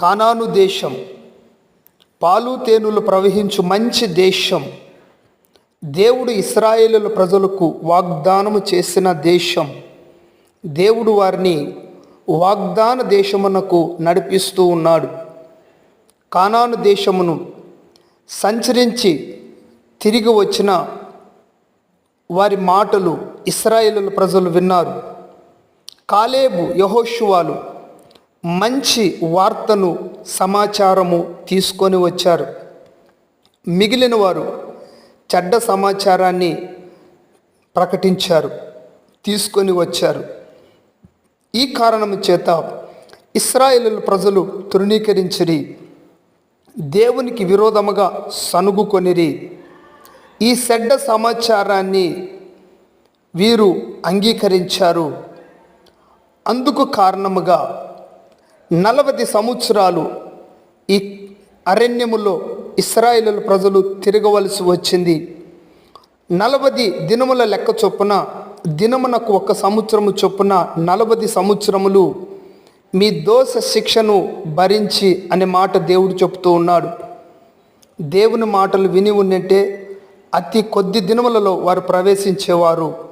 కానాను దేశం పాలు తేనెలు ప్రవహించు మంచి దేశం దేవుడు ఇస్రాయేలుల ప్రజలకు వాగ్దానము చేసిన దేశం దేవుడు వారిని వాగ్దాన దేశమునకు నడిపిస్తూ ఉన్నాడు. కానాను దేశమును సంచరించి తిరిగి వచ్చిన వారి మాటలు ఇస్రాయేలుల ప్రజలు విన్నారు. కాలేబు యహోషువాలు మంచి వార్తను సమాచారము తీసుకొని వచ్చారు. మిగిలిన వారు చెడ్డ సమాచారాన్ని ప్రకటించారు తీసుకొని వచ్చారు. ఈ కారణం చేత ఇస్రాయేల్ ప్రజలు తృణీకరించిరి దేవునికి విరోధముగా సనుగుకొనిరి ఈ చెడ్డ సమాచారాన్ని వీరు అంగీకరించారు. అందుకు కారణముగా నలభై సంవత్సరాలు ఈ అరణ్యములో ఇస్రాయేలు ప్రజలు తిరగవలసి వచ్చింది. నలభై దినముల లెక్క చొప్పున దినమునకు ఒక సంవత్సరము చొప్పున నలభై సంవత్సరములు మీ దోష శిక్షను భరించి అనే మాట దేవుడు చెప్తూ ఉన్నాడు. దేవుని మాటలు విని ఉన్నట్టే అతి కొద్ది దినములలో వారు ప్రవేశించేవారు.